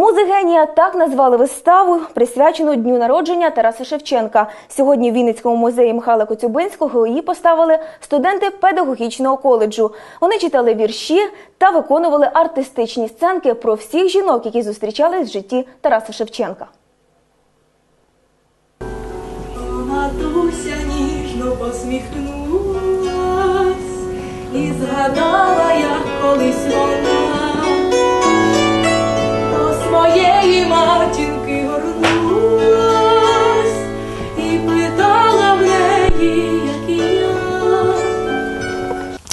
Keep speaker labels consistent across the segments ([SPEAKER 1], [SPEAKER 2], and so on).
[SPEAKER 1] Музи генія так назвали виставу, присвячену дню народження Тараса Шевченка. Сьогодні в Вінницькому музеї Михайла Коцюбинського її поставили студенти педагогічного коледжу. Вони читали вірші та виконували артистичні сценки про всіх жінок, які зустрічались в житті Тараса Шевченка.
[SPEAKER 2] Матуся ніжно посміхнулась і згадала, як колись вона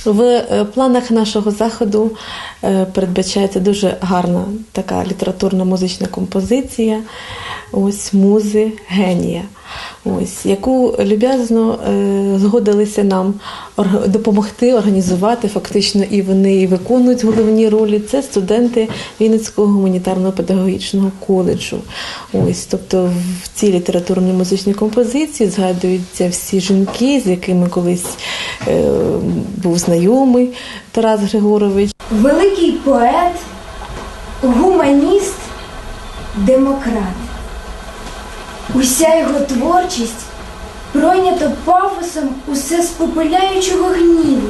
[SPEAKER 2] В
[SPEAKER 3] е, планах нашого заходу е, передбачається дуже гарна така літературна музична композиція. Ось музи генія. Ось, яку люб'язно е, згодилися нам допомогти організувати. Фактично, і вони і виконують головні ролі. Це студенти Вінницького гуманітарного педагогічного коледжу. Ось, тобто в цій літературній музичній композиції згадуються всі жінки, з якими колись був знайомий Тарас Григорович.
[SPEAKER 4] Великий поет, гуманіст, демократ. Уся його творчість пройнята пафосом усе спопиляючого гніву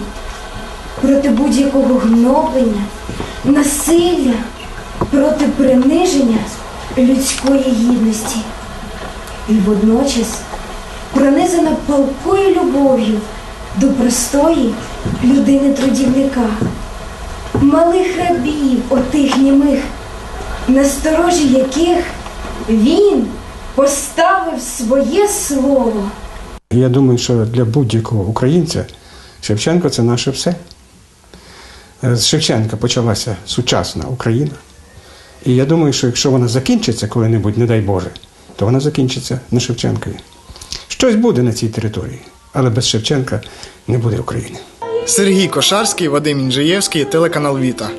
[SPEAKER 4] проти будь-якого гноблення, насилля, проти приниження людської гідності. І водночас пронизана палкою любов'ю до простої людини-трудівника малих рабів отих німих, на сторожі яких він поставив своє слово.
[SPEAKER 5] Я думаю, що для будь-якого українця Шевченко це наше все. Е, З Шевченка почалася сучасна Україна. І я думаю, що якщо вона закінчиться коли-небудь, не дай Боже, то вона закінчиться на Шевченкові. Щось буде на цій території, але без Шевченка не буде України.
[SPEAKER 6] Сергій Кошарський, Вадим Інжиєвський, телеканал Віта.